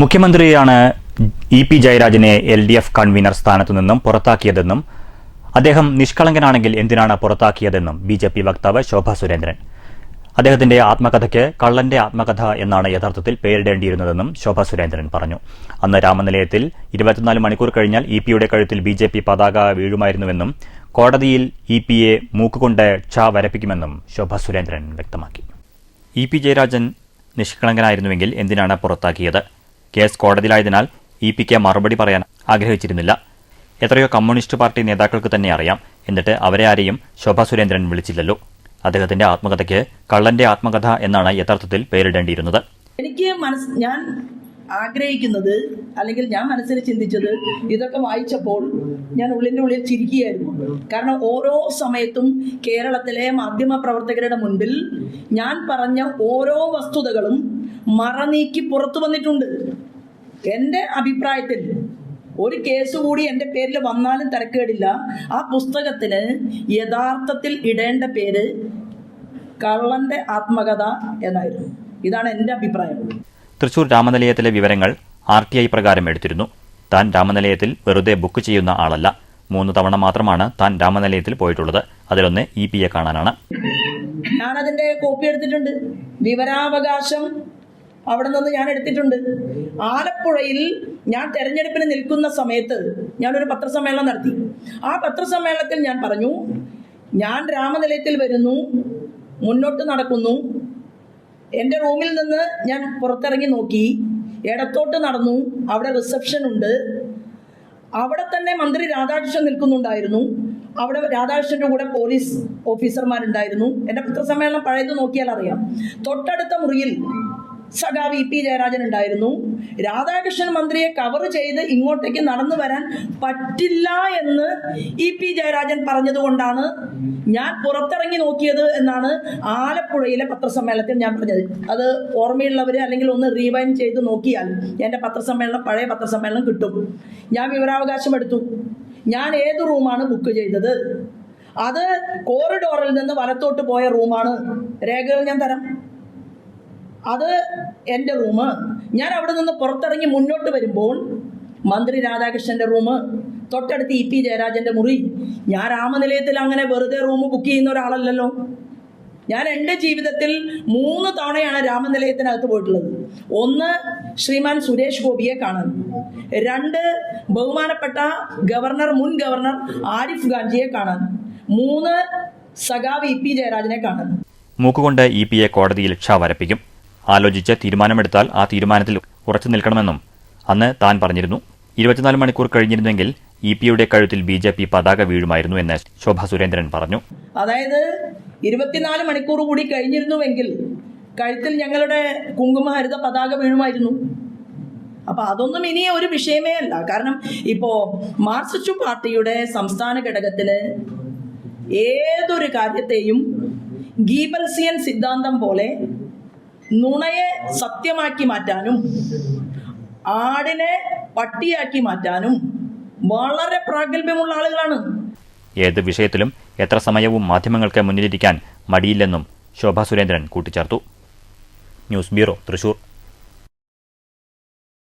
മുഖ്യമന്ത്രിയാണ് E P ജയരാജനെ L D F convener സ്ഥാനത്തു നിന്നും പുറത്താക്കിയതെന്നും അദ്ദേഹം നിഷ്കളങ്കനാണെങ്കിൽ എന്തിനാണ് പുറത്താക്കിയതെന്നും ബി ജെ പി വക്താവ് ശോഭ സുരേന്ദ്രൻ. അദ്ദേഹത്തിന്റെ ആത്മകഥയ്ക്ക് കള്ളന്റെ ആത്മകഥ എന്നാണ് യഥാർത്ഥത്തിൽ പേരിടേണ്ടിയിരുന്നതെന്നും ശോഭ സുരേന്ദ്രൻ പറഞ്ഞു. അന്ന് രാമനിലയത്തിൽ ഇരുപത്തിനാല് മണിക്കൂർ കഴിഞ്ഞാൽ ഇ പിയുടെ കഴുത്തിൽ ബി ജെ പി പതാക വീഴുമായിരുന്നുവെന്നും കോടതിയിൽ ഇ പിയെ മൂക്കുകൊണ്ട് ഛ വരപ്പിക്കുമെന്നും ശോഭ സുരേന്ദ്രൻ വ്യക്തമാക്കി. ഇ പി ജയരാജൻ നിഷ്കളങ്കനായിരുന്നുവെങ്കിൽ എന്തിനാണ് പുറത്താക്കിയത്? കേസ് കോടതിയിലായതിനാൽ ഇ പിക്ക് മറുപടി പറയാൻ ആഗ്രഹിച്ചിരുന്നില്ല. എത്രയോ കമ്മ്യൂണിസ്റ്റ് പാർട്ടി നേതാക്കൾക്ക് തന്നെ അറിയാം. എന്നിട്ട് അവരെ ആരെയും ശോഭ സുരേന്ദ്രൻ വിളിച്ചില്ലല്ലോ. അദ്ദേഹത്തിന്റെ ആത്മകഥയ്ക്ക് കള്ളന്റെ ആത്മകഥ എന്നാണ് യഥാർത്ഥത്തിൽ പേരിടേണ്ടിയിരുന്നത്. എനിക്ക് മനസ് ഞാൻ ആഗ്രഹിക്കുന്നത് അല്ലെങ്കിൽ ഞാൻ മനസ്സിൽ ചിന്തിച്ചത് ഇതൊക്കെ വായിച്ചപ്പോൾ ഞാൻ ഉള്ളിന്റെ ഉള്ളിൽ ചിരിക്കുകയായിരുന്നു. കാരണം ഓരോ സമയത്തും കേരളത്തിലെ മാധ്യമ പ്രവർത്തകരുടെ മുൻപിൽ ഞാൻ പറഞ്ഞ ഓരോ വസ്തുതകളും മറനീക്കി പുറത്തു വന്നിട്ടുണ്ട്. എന്റെ അഭിപ്രായത്തിൽ ഒരു കേസ് കൂടി എന്റെ പേരിൽ വന്നാലും തിരക്കേടില്ല. ആ പുസ്തകത്തിന് യഥാർത്ഥത്തിൽ ഇടേണ്ട പേര് കള്ളന്റെ ആത്മകഥ എന്നായിരുന്നു. ഇതാണ് എന്റെ അഭിപ്രായം. തൃശൂർ രാമനിലയത്തിലെ വിവരങ്ങൾ ആർ ടി ഐ പ്രകാരം എടുത്തിരുന്നു. താൻ രാമനിലയത്തിൽ വെറുതെ ബുക്ക് ചെയ്യുന്ന ആളല്ല. മൂന്ന് തവണ മാത്രമാണ് താൻ രാമനിലയത്തിൽ പോയിട്ടുള്ളത്. അതിലൊന്ന് ഇ പി എ കാണാനാണ്. അതിന്റെ കോപ്പി എടുത്തിട്ടുണ്ട്. വിവരാവകാശം അവിടെ നിന്ന് ഞാൻ എടുത്തിട്ടുണ്ട്. ആലപ്പുഴയിൽ ഞാൻ തെരഞ്ഞെടുപ്പിന് നിൽക്കുന്ന സമയത്ത് ഞാനൊരു പത്രസമ്മേളനം നടത്തി. ആ പത്രസമ്മേളനത്തിൽ ഞാൻ പറഞ്ഞു ഞാൻ രാമനിലയത്തിൽ വരുന്നു മുന്നോട്ട് നടക്കുന്നു എന്റെ റൂമിൽ നിന്ന് ഞാൻ പുറത്തിറങ്ങി നോക്കി. ഇടത്തോട്ട് നടന്നു. അവിടെ റിസപ്ഷൻ ഉണ്ട്. അവിടെ തന്നെ മന്ത്രി രാധാകൃഷ്ണൻ നിൽക്കുന്നുണ്ടായിരുന്നു. അവിടെ രാധാകൃഷ്ണന്റെ കൂടെ പോലീസ് ഓഫീസർമാരുണ്ടായിരുന്നു എന്റെ പത്രസമ്മേളനം പഴയത് നോക്കിയാൽ അറിയാം തൊട്ടടുത്ത മുറിയിൽ സഖാവ് ഇ പി ജയരാജൻ ഉണ്ടായിരുന്നു. രാധാകൃഷ്ണൻ മന്ത്രിയെ കവർ ചെയ്ത് ഇങ്ങോട്ടേക്ക് നടന്നു വരാൻ പറ്റില്ല എന്ന് ഇ പി ജയരാജൻ പറഞ്ഞതുകൊണ്ടാണ് ഞാൻ പുറത്തിറങ്ങി നോക്കിയത് എന്നാണ് ആലപ്പുഴയിലെ പത്രസമ്മേളനത്തിൽ ഞാൻ പറഞ്ഞത്. അത് ഓർമ്മയുള്ളവർ അല്ലെങ്കിൽ ഒന്ന് റീവൈൻ ചെയ്ത് നോക്കിയാൽ എന്റെ പത്രസമ്മേളനം പഴയ പത്രസമ്മേളനം കിട്ടും. ഞാൻ വിവരാവകാശം എടുത്തു. ഞാൻ ഏത് റൂമാണ് ബുക്ക് ചെയ്തത്? അത് കോറിഡോറിൽ നിന്ന് വലത്തോട്ട് പോയ റൂമാണ്. രേഖകൾ ഞാൻ തരാം. അത് എന്റെ റൂമ് ഞാൻ അവിടെ നിന്ന് പുറത്തിറങ്ങി മുന്നോട്ട് വരുമ്പോൾ മന്ത്രി രാധാകൃഷ്ണന്റെ റൂമ് തൊട്ടടുത്ത് ഇ പി ജയരാജന്റെ മുറി. ഞാൻ രാമനിലയത്തിൽ അങ്ങനെ വെറുതെ റൂം ബുക്ക് ചെയ്യുന്ന ഒരാളല്ലല്ലോ. ഞാൻ എന്റെ ജീവിതത്തിൽ മൂന്ന് തവണയാണ് രാമനിലയത്തിനകത്ത് പോയിട്ടുള്ളത്. ഒന്ന് ശ്രീമാൻ സുരേഷ് ഗോപിയെ കാണാൻ. രണ്ട് ബഹുമാനപ്പെട്ട ഗവർണർ മുൻ ഗവർണർ ആരിഫ് ഗാന്ധിയെ കാണാൻ. മൂന്ന് സഖാവ് ഇ പി ജയരാജനെ കാണാൻ. മൂക്കുകൊണ്ട് ഇ പിയെ കോടതിയിൽ ക്ഷ വരപ്പിക്കും. ആലോചിച്ച് തീരുമാനമെടുത്താൽ ആ തീരുമാനത്തിൽ ഉറച്ചു നിൽക്കണമെന്നും അന്ന് താൻ പറഞ്ഞിരുന്നു. ഇരുപത്തിനാല് മണിക്കൂർ കഴിഞ്ഞിരുന്നെങ്കിൽ ഇ പിയുടെ കഴുത്തിൽ ബി ജെ പി പതാക വീഴുമായിരുന്നു എന്ന് ശോഭ സുരേന്ദ്രൻ പറഞ്ഞു. അതായത് ഇരുപത്തിനാല് മണിക്കൂർ കൂടി കഴിഞ്ഞിരുന്നുവെങ്കിൽ കഴുത്തിൽ ഞങ്ങളുടെ കുങ്കുമഹരിത പതാക വീഴുമായിരുന്നു. അപ്പൊ അതൊന്നും ഇനി ഒരു വിഷയമേ അല്ല. കാരണം ഇപ്പോ മാർക്സിസ്റ്റ് പാർട്ടിയുടെ സംസ്ഥാന ഘടകത്തിന് ഏതൊരു കാര്യത്തെയും ഗീബൽസിയൻ സിദ്ധാന്തം പോലെ നുണയെ സത്യമാക്കി മാറ്റാനും ആടിനെ പട്ടിയാക്കി മാറ്റാനും വളരെ പ്രാഗൽഭ്യമുള്ള ആളുകളാണ്. ഏത് വിഷയത്തിലും എത്ര സമയവും മാധ്യമങ്ങൾക്ക് മുന്നിലിരിക്കാൻ മടിയില്ലെന്നും ശോഭാ സുരേന്ദ്രൻ കൂട്ടിച്ചേർത്തു. News bureau Thrissur.